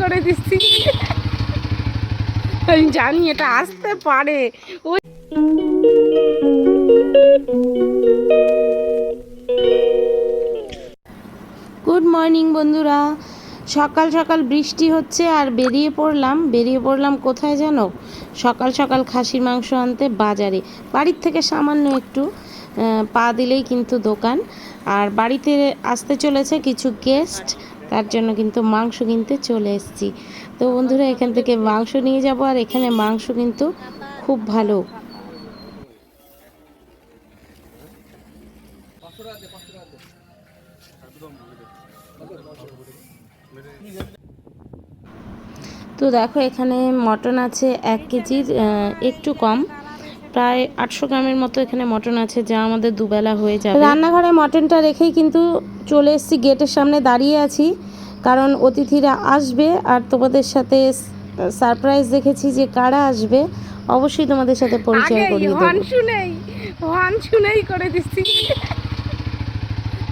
করে দিচ্ছি। আমি জানি এটা আসতে পারে। ওই গুড মর্নিং বন্ধুরা। সকাল সকাল বৃষ্টি হচ্ছে আর বেরিয়ে পড়লাম। বেরিয়ে পড়লাম কোথায় জানো? সকাল সকাল খাসির মাংস আনতে বাজারে। বাড়ির থেকে সামান্য একটু পা দিলেই কিন্তু দোকান। আর বাড়িতে আসতে চলেছে কিছু গেস্ট তার জন্য কিন্তু মাংস কিনতে চলে এসেছি। তো বন্ধুরা, এখান থেকে মাংস নিয়ে যাব আর এখানে মাংস কিন্তু খুব ভালো। তো দেখো, এখানে মটন আছে এক কেজির একটু কম। প্রায় আটশো গ্রামের মতো এখানে মটন আছে যা আমাদের দুবেলা হয়ে যাবে। রান্নাঘরে মটনটা রেখেই কিন্তু চলে এসেছি গেটের সামনে দাঁড়িয়ে আছি। কারণ অতিথিরা আসবে আর তোমাদের সাথে সারপ্রাইজ দেখেছি যে কারা আসবে। অবশ্যই তোমাদের সাথে পরিচয় করিয়ে দেবো। শুনেই শুনেই করে দিচ্ছি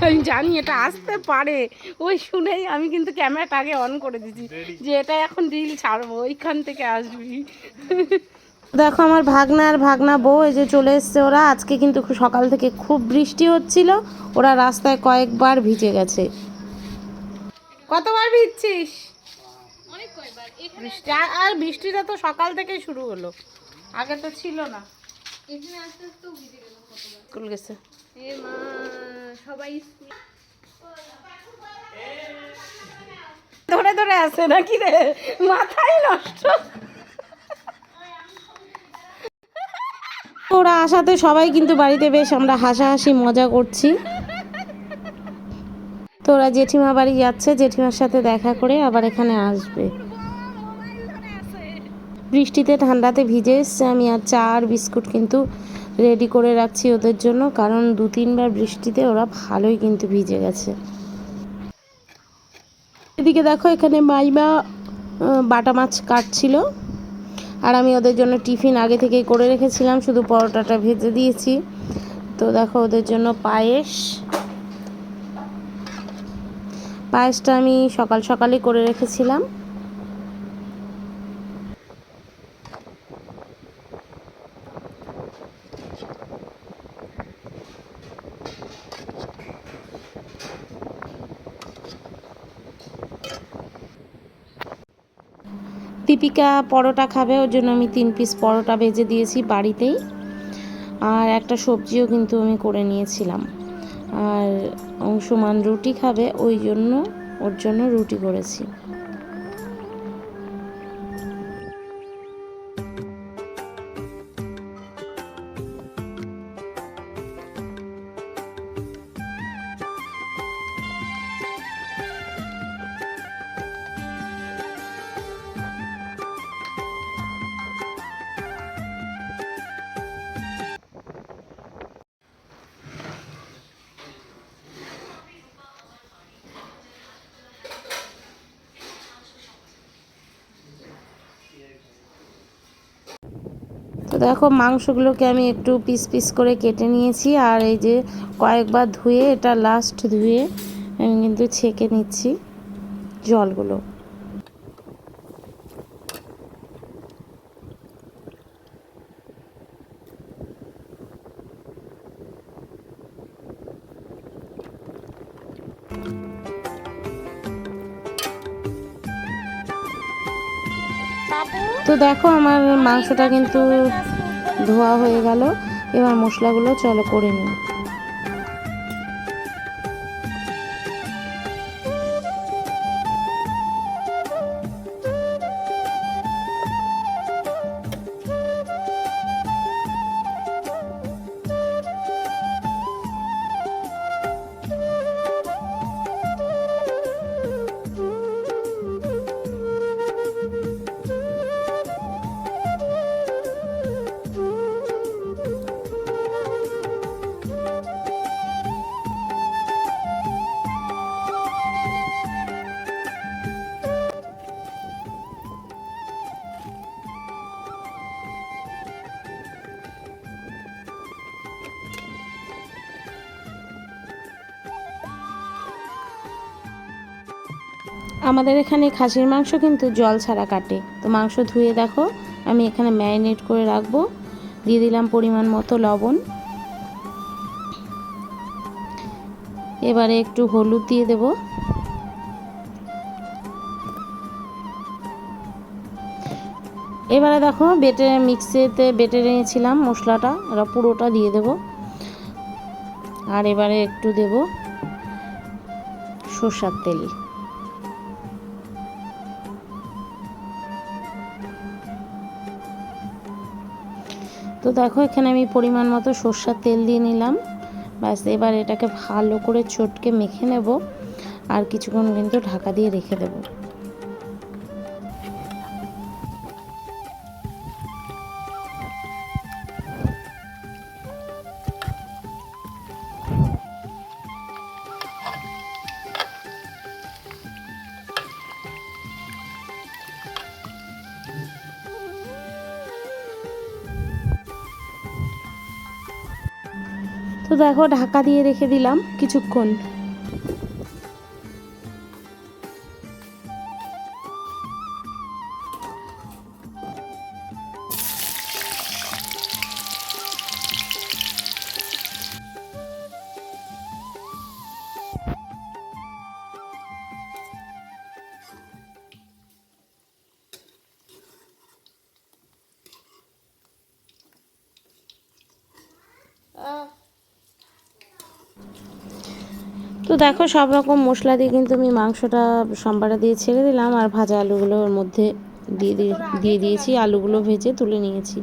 আমি জানি এটা আসতে পারে। ওই শুনেই আমি কিন্তু ক্যামেরাটা আগে অন করে দিচ্ছি যে এটা এখন রিল ছাড়বো ওইখান থেকে আসবি। দেখো আমার ভাগনা আর ভাগনা বউ এই যে চলে এসছে ওরা। আজকে কিন্তু সকাল থেকে খুব বৃষ্টি হচ্ছিল। ওরা রাস্তায় কয়েকবার ভিজে গেছে। কতবার ভিজছিস? বৃষ্টি আর- বৃষ্টিটা তো সকাল থেকেই শুরু হলো। আগে তো ছিল না। স্কুল গেছে। সবাই ধরে ধরে আছে নাকি রে? মাথায় নষ্ট। ওরা আসাতে সবাই কিন্তু বাড়িতে বেশ আমরা হাসাহাসি, মজা করছি। তো ওরা জেঠিমা বাড়ি যাচ্ছে, জেঠিমার সাথে দেখা করে আবার এখানে আসবে। বৃষ্টিতে ঠান্ডাতে ভিজে এসছে, আমি আর চা আর বিস্কুট কিন্তু রেডি করে রাখছি ওদের জন্য, কারণ দু তিনবার বৃষ্টিতে ওরা ভালোই কিন্তু ভিজে গেছে। এদিকে দেখো এখানে মাইমা বাটা মাছ কাটছিল। আর আমি ওদের জন্য টিফিন আগে থেকেই করে রেখেছিলাম, শুধু পরোটাটা ভেজে দিয়েছি। তো দেখো ওদের জন্য পায়েস। পায়েসটা আমি সকাল সকালই করে রেখেছিলাম। দীপিকা পরোটা খাবে, ওর জন্য আমি তিন পিস পরোটা ভেজে দিয়েছি বাড়িতেই। আর একটা সবজিও কিন্তু আমি করে নিয়েছিলাম। আর অংশমান রুটি খাবে, ওই জন্য ওর জন্য রুটি করেছি। দেখো মাংসগুলোকে আমি একটু পিস পিস করে কেটে নিয়েছি আর এই যে কয়েকবার ধুয়ে এটা লাস্ট ধুয়ে আমি কিন্তু ছেঁকে নিচ্ছি জলগুলো। তো দেখো আমার মাংসটা কিন্তু ধোয়া হয়ে গেল। এবার মশলাগুলো চলো করে নিই। আমাদের এখানে খাসির মাংস কিন্তু জল ছাড়া কাটে। তো মাংস ধুয়ে দেখো, আমি এখানে ম্যারিনেট করে রাখব। দিয়ে দিলাম পরিমাণ মতো লবণ। এবারে একটু হলুদ দিয়ে দেব। এবারে দেখো, বেটে, মিক্সিতে বেটে নিয়েছিলাম মশলাটা, এবার পুরোটা দিয়ে দেব। আর এবারে একটু দেব সর্ষার তেল। তো দেখো, এখানে আমি পরিমাণ মতো সর্ষার তেল দিয়ে নিলাম। ব্যাস, এবার এটাকে ভালো করে চটকে মেখে নেব। আর কিছুক্ষণ কিন্তু ঢাকা দিয়ে রেখে দেব। তো দেখো ঢাকা দিয়ে রেখে দিলাম কিছুক্ষণ। তো দেখো সব রকম মশলা দিয়ে কিন্তু আমি মাংসটা সম্বারা দিয়ে ছেড়ে দিলাম আর ভাজা আলুগুলো ওর মধ্যে দিয়ে দিয়ে দিয়ে দিয়েছি, আলুগুলো ভেজে তুলে নিয়েছি।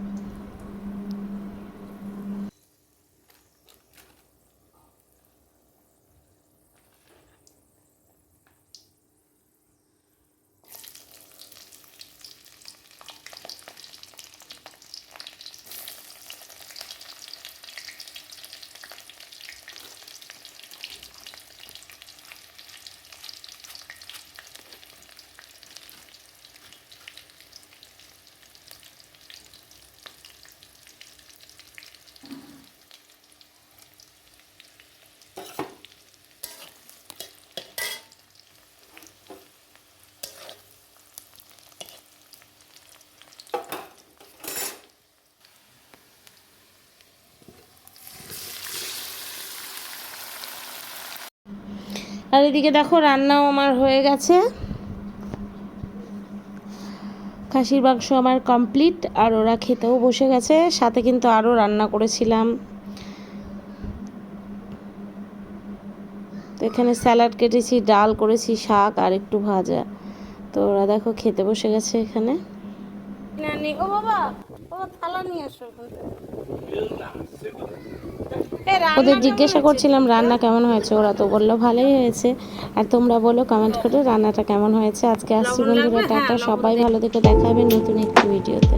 আর এদিকে দেখো রান্নাও আমার হয়ে গেছে। খাসির মাংস আমার কমপ্লিট আর ওরা খেতেও বসে গেছে। সাথে কিন্তু আরও রান্না করেছিলাম। তো এখানে স্যালাড কেটেছি ডাল করেছি শাক আর একটু ভাজা। তো ওরা দেখো খেতে বসে গেছে এখানে। নানি ও বাবা বাবা থালা নিয়ে আসো। ওদের জিজ্ঞাসা করছিলাম রান্না কেমন হয়েছে? ওরা তো বলল ভালোই হয়েছে। আর তোমরা বলো কমেন্ট করে রান্নাটা কেমন হয়েছে? আজকে আসছি বন্ধুরা টাটা সবাই ভালো দেখে দেখাবে নতুন একটি ভিডিওতে।